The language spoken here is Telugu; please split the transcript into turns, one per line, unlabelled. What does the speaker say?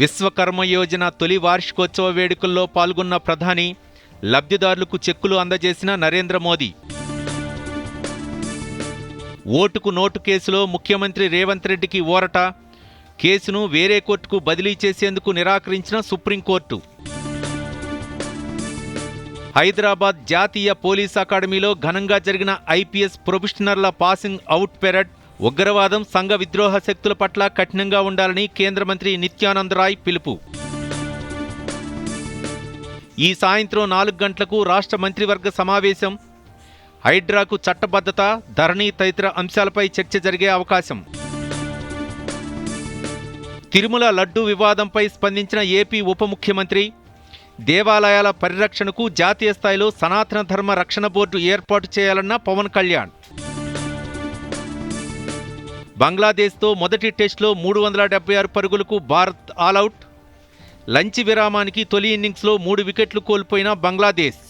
విశ్వకర్మ యోజన తొలి వార్షికోత్సవ వేడుకల్లో పాల్గొన్న ప్రధాని లబ్ధిదారులకు చెక్కులు అందజేసిన నరేంద్ర మోదీ. ఓటుకు నోటు కేసులో ముఖ్యమంత్రి రేవంత్ రెడ్డికి ఊరట కేసును వేరే కోర్టుకు బదిలీ చేసేందుకు నిరాకరించిన సుప్రీంకోర్టు. హైదరాబాద్ జాతీయ పోలీస్ అకాడమీలో ఘనంగా జరిగిన ఐపీఎస్ ప్రొఫెషనర్ల పాసింగ్ అవుట్ పెరడ్ ఉగ్రవాదం సంఘ విద్రోహ శక్తుల పట్ల కఠినంగా ఉండాలని కేంద్ర మంత్రి నిత్యానంద్ రాయ్ పిలుపు. ఈ సాయంత్రం నాలుగు గంటలకు రాష్ట్ర మంత్రివర్గ సమావేశం. హైడ్రాకు చట్టబద్ధత ధరణి తదితర అంశాలపై చర్చ జరిగే అవకాశం. తిరుమల లడ్డు వివాదంపై స్పందించిన ఏపీ ఉప ముఖ్యమంత్రి దేవాలయాల పరిరక్షణకు జాతీయ స్థాయిలో సనాతన ధర్మ రక్షణ బోర్డు ఏర్పాటు చేయాలన్న పవన్ కళ్యాణ్. బంగ్లాదేశ్తో మొదటి టెస్టులో మూడు వందల డెబ్బై ఆరు పరుగులకు భారత్ ఆల్అవుట్ లంచ్ విరామానికి తొలి ఇన్నింగ్స్లో మూడు వికెట్లు కోల్పోయిన బంగ్లాదేశ్.